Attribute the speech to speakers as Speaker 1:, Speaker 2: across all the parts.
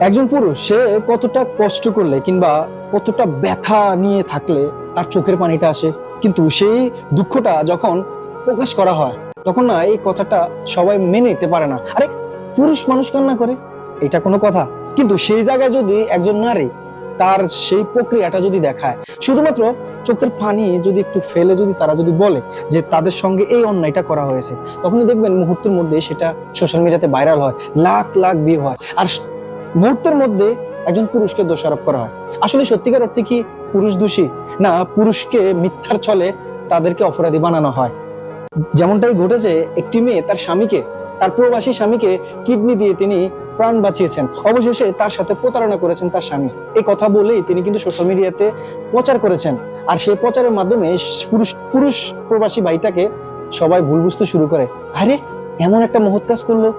Speaker 1: একজন পুরুষ, সে কতটা কষ্ট করলে কিংবা কতটা ব্যথা নিয়ে থাকলে তার চোখের পানিটা আসে? কিন্তু সেই দুঃখটা যখন প্রকাশ করা হয়, তখন না এই কথাটা সবাই মেনে নিতে পারে না। আরে, পুরুষ মানুষ কান্না করে? এটা কোনো কথা। কিন্তু সেই জায়গায় যদি একজন নারী তার সেই প্রক্রিয়াটা যদি দেখায়, শুধুমাত্র চোখের পানি যদি একটু ফেলে যদি তারা যদি বলে যে তাদের সঙ্গে এই অন্যায়টা করা হয়েছে, তখনই দেখবেন মুহূর্তের মধ্যে সেটা সোশ্যাল মিডিয়াতে ভাইরাল হয়, লাখ লাখ ভিউ হয়। আর মুহূর্তের মধ্যে একজন পুরুষকে দোষারোপ করা হয়। আসলে সত্যিকার অর্থে কি পুরুষ দোষী? না, পুরুষকে মিথ্যার ছলে তাদেরকে অপরাধী বানানো হয়। যেমনটাই ঘটেছে, একটি মেয়ে তার স্বামীকে, তার প্রবাসী স্বামীকে কিডনি দিয়ে তিনি প্রাণ বাঁচিয়েছেন। অবশেষে তার সাথে প্রতারণা করেছেন তার স্বামী। এই কথা বলেই তিনি কিন্তু সোশ্যাল মিডিয়াতে প্রচার করেছেন। আর সেই প্রচারের মাধ্যমে পুরুষ পুরুষ প্রবাসী ভাইটাকে সবাই ভুল বুঝতে শুরু করে। আরে, এমন একটা মহৎ কাজ করল,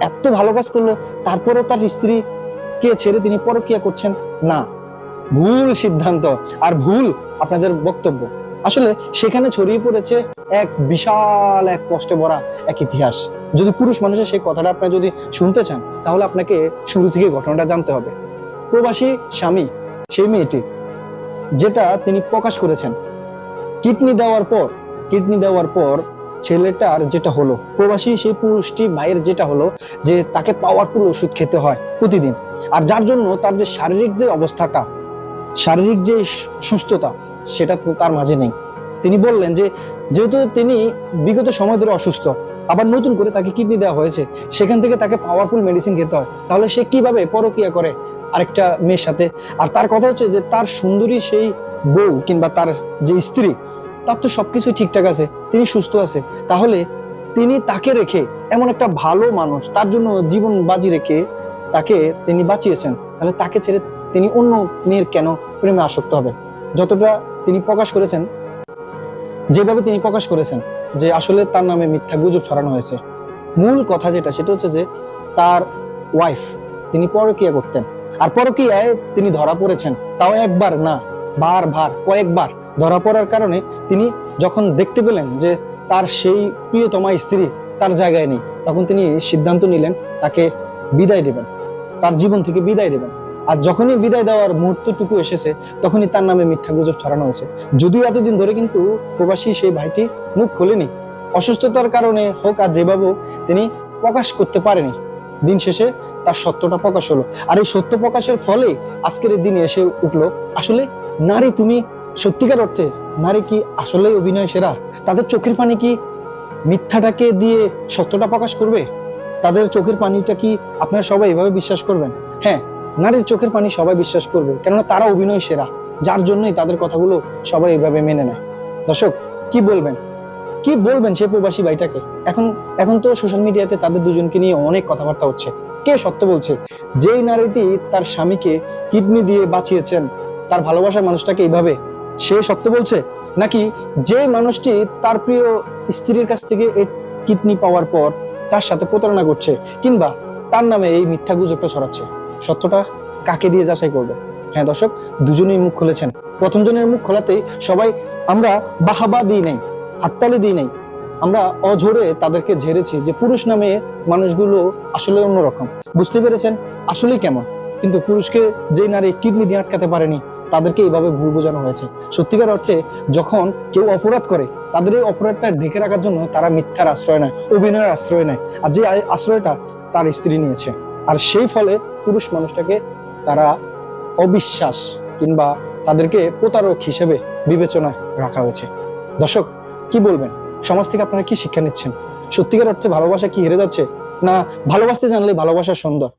Speaker 1: এত ভালো কাজ করল, তারপরেও তার স্ত্রী কে ছেড়ে তিনি পরকিয়া করছেন? না। ভুল সিদ্ধান্ত আর ভুল আপনাদের বক্তব্য। আসলে সেখানে ছড়িয়ে পড়েছে এক বিশাল এক কষ্টে ভরা এক ইতিহাস। যদি পুরুষ মানুষের সেই কথাটা আপনি যদি শুনতে চান, তাহলে আপনাকে শুরু থেকে ঘটনাটা জানতে হবে। প্রবাসী স্বামী, সেই মেয়েটির, যেটা তিনি প্রকাশ করেছেন। কিডনি দেওয়ার পর, কিডনি দেওয়ার পর ছেলেটার যেটা হলো, প্রবাসী সেই পুরুষটি মায়ের যেটা হলো, যে তাকে পাওয়ারফুল ওষুধ খেতে হয় প্রতিদিন। আর যার জন্য তার যে শারীরিক যে অবস্থাটা, শারীরিক যে সুস্থতা, সেটা তার মাঝে নেই। তিনি বললেন যে, যেহেতু তিনি বিগত সময় ধরে অসুস্থ, আবার নতুন করে তাকে কিডনি দেওয়া হয়েছে, সেখান থেকে তাকে পাওয়ারফুল মেডিসিন খেতে হয়। তাহলে সে কীভাবে পরকিয়া করে আরেকটা মেয়ের সাথে? আর তার কথা হচ্ছে যে, তার সুন্দরী সেই বউ কিংবা তার যে স্ত্রী তার তো সবকিছু ঠিকঠাক আছে, তিনি সুস্থ আছে। তাহলে তিনি তাকে রেখে এমন একটা ভালো মানুষ, তার জন্য জীবন বাজি রেখে তাকে তিনি বাঁচিয়েছেন। তাহলে তাকে ছেড়ে তিনি অন্য মেয়ের কেন প্রেমে আসক্ত হবে? যতটা তিনি প্রকাশ করেছেন, যেভাবে তিনি প্রকাশ করেছেন, যে আসলে তার নামে মিথ্যা গুজব ছড়ানো হয়েছে। মূল কথা যেটা, সেটা হচ্ছে যে তার ওয়াইফ তিনি পরকিয়া করতেন। আর পরকিয়ায় তিনি ধরা পড়েছেন। তাও একবার না, বারবার, কয়েকবার। ধরা পড়ার কারণে তিনি যখন দেখতে পেলেন যে তার সেই প্রিয়তমা স্ত্রী তার জায়গায় নেই, তখন তিনি সিদ্ধান্ত নিলেন তাকে বিদায় দেবেন, তার জীবন থেকে বিদায় দেবেন। আর যখনই বিদায় দেওয়ার মুহূর্তটুকু এসেছে, তখনই তার নামে মিথ্যা গুজব ছড়ানো হয়েছে। যদিও এতদিন ধরে কিন্তু প্রবাসী সেই ভাইটি মুখ খোলেনি। অসুস্থতার কারণে হোক আর যেভাবে হোক, তিনি প্রকাশ করতে পারেনি। দিন শেষে তার সত্যটা প্রকাশ হলো। আর এই সত্য প্রকাশের ফলে আজকের দিনে এসে উঠল, আসলে নারী তুমি সত্যিকার অর্থে নারী কি আসলেই অভিনয় সেরা? তাদের চোখের পানি কি মিথ্যাটাকে দিয়ে সত্যটা প্রকাশ করবে? তাদের চোখের পানিটা কি আপনারা সবাই এভাবে বিশ্বাস করবেন? হ্যাঁ নারীর চোখের পানি সবাই বিশ্বাস করবে, কেননা তারা অভিনয় সেরা। যার জন্যই তাদের কথাগুলো সবাই এভাবে মেনে নেয়। দর্শক, কি বলবেন? কি বলবেন সে প্রবাসী ভাইটাকে? এখন এখন তো সোশ্যাল মিডিয়াতে তাদের দুজনকে নিয়ে অনেক কথাবার্তা হচ্ছে। কে সত্য বলছে? যেই নারীটি তার স্বামীকে কিডনি দিয়ে বাঁচিয়েছেন, তার ভালোবাসার মানুষটাকে এইভাবে সে সত্য বলছে? নাকি যে মানুষটি তার প্রিয় স্ত্রীর কাছ থেকে এই কিডনি পাওয়ার পর তার সাথে প্রতারণা করছে কিংবা তার নামে এই মিথ্যা গুজবটা ছড়াচ্ছে? সত্যটা কাকে দিয়ে যাচাই করবে? হ্যাঁ দর্শক, দুজনেই মুখ খুলেছেন। প্রথম জনের মুখ খোলাতেই সবাই, আমরা বাহাবা দিই নাই, হাততালি দিই নাই। আমরা অঝরে তাদেরকে ঝেড়েছি যে পুরুষ নামে মানুষগুলো আসলে অন্যরকম। বুঝতে পেরেছেন? আসলেই কেমন? কিন্তু পুরুষকে যে নারী কিডনি দিয়ে আটকাতে পারেনি, তাদেরকে এইভাবে ভুল বোঝানো হয়েছে। সত্যিকার অর্থে যখন কেউ অপরাধ করে, তাদের এই অপরাধটা ঢেকে রাখার জন্য তারা মিথ্যার আশ্রয় নেয়, অভিনয়ের আশ্রয় নেয়। আর যে আশ্রয়টা তার স্ত্রী নিয়েছে। আর সেই ফলে পুরুষ মানুষটাকে তারা অবিশ্বাস কিংবা তাদেরকে প্রতারক হিসেবে বিবেচনায় রাখা হয়েছে। দর্শক, কি বলবেন? সমাজ থেকে আপনারা কি শিক্ষা নিচ্ছেন? সত্যিকার অর্থে ভালোবাসা কি হেরে যাচ্ছে? না, ভালোবাসতে জানলে ভালোবাসা সুন্দর?